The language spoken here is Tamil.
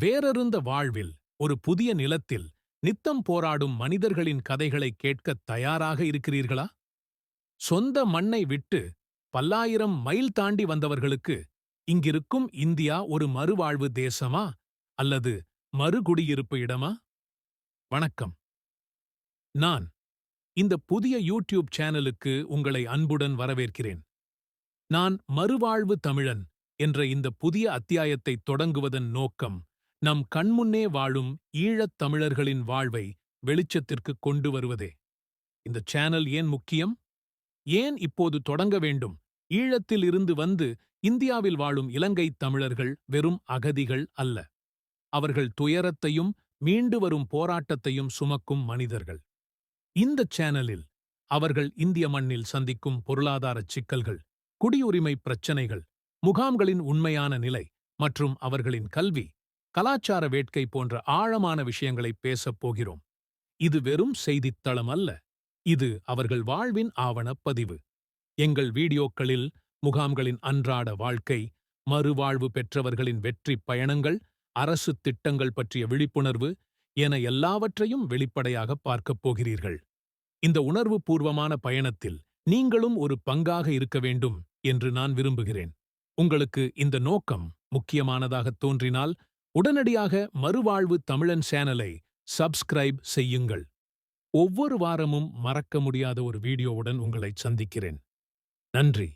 வேரறுந்த வாழ்வில் ஒரு புதிய நிலத்தில் நித்தம் போராடும் மனிதர்களின் கதைகளை கேட்கத் தயாராக இருக்கிறீர்களா? சொந்த மண்ணை விட்டு பல்லாயிரம் மைல் தாண்டி வந்தவர்களுக்கு இங்கிருக்கும் இந்தியா ஒரு மறுவாழ்வு தேசமா? அல்லது மறுகுடியிருப்பு இடமா? வணக்கம். நான் இந்த புதிய யூடியூப் சேனலுக்கு உங்களை அன்புடன் வரவேற்கிறேன். நான் மறுவாழ்வு தமிழன் என்ற இந்த புதிய அத்தியாயத்தை தொடங்குவதன் நோக்கம் நம் கண்முன்னே வாழும் ஈழத் தமிழர்களின் வாழ்வை வெளிச்சத்திற்கு கொண்டு வருவதே. இந்த சேனல் ஏன் முக்கியம்? ஏன் இப்போது தொடங்க வேண்டும்? ஈழத்தில் இருந்து வந்து இந்தியாவில் வாழும் இலங்கைத் தமிழர்கள் வெறும் அகதிகள் அல்ல. அவர்கள் துயரத்தையும் மீண்டு வரும் போராட்டத்தையும் சுமக்கும் மனிதர்கள். இந்த சேனலில் அவர்கள் இந்திய மண்ணில் சந்திக்கும் பொருளாதார சிக்கல்கள் குடியுரிமை பிரச்சினைகள் முகாம்களின் உண்மையான நிலை மற்றும் அவர்களின் கல்வி கலாச்சார வேட்கை போன்ற ஆழமான விஷயங்களை பேசப் போகிறோம். இது வெறும் செய்தித்தளம் அல்ல. இது அவர்கள் வாழ்வின் ஆவணப் பதிவு. எங்கள் வீடியோக்களில் முகாம்களின் அன்றாட வாழ்க்கை மறுவாழ்வு பெற்றவர்களின் வெற்றிப் பயணங்கள் அரசு திட்டங்கள் பற்றிய விழிப்புணர்வு என எல்லாவற்றையும் வெளிப்படையாக பார்க்கப் போகிறீர்கள். இந்த உணர்வுபூர்வமான பயணத்தில் நீங்களும் ஒரு பங்காக இருக்க வேண்டும் என்று நான் விரும்புகிறேன். உங்களுக்கு இந்த நோக்கம் முக்கியமானதாகத் தோன்றினால் உடனடியாக மறுவாழ்வு தமிழன் சேனலை சப்ஸ்கிரைப் செய்யுங்கள். ஒவ்வொரு வாரமும் மறக்க முடியாத ஒரு வீடியோவுடன் உங்களை சந்திக்கிறேன். நன்றி.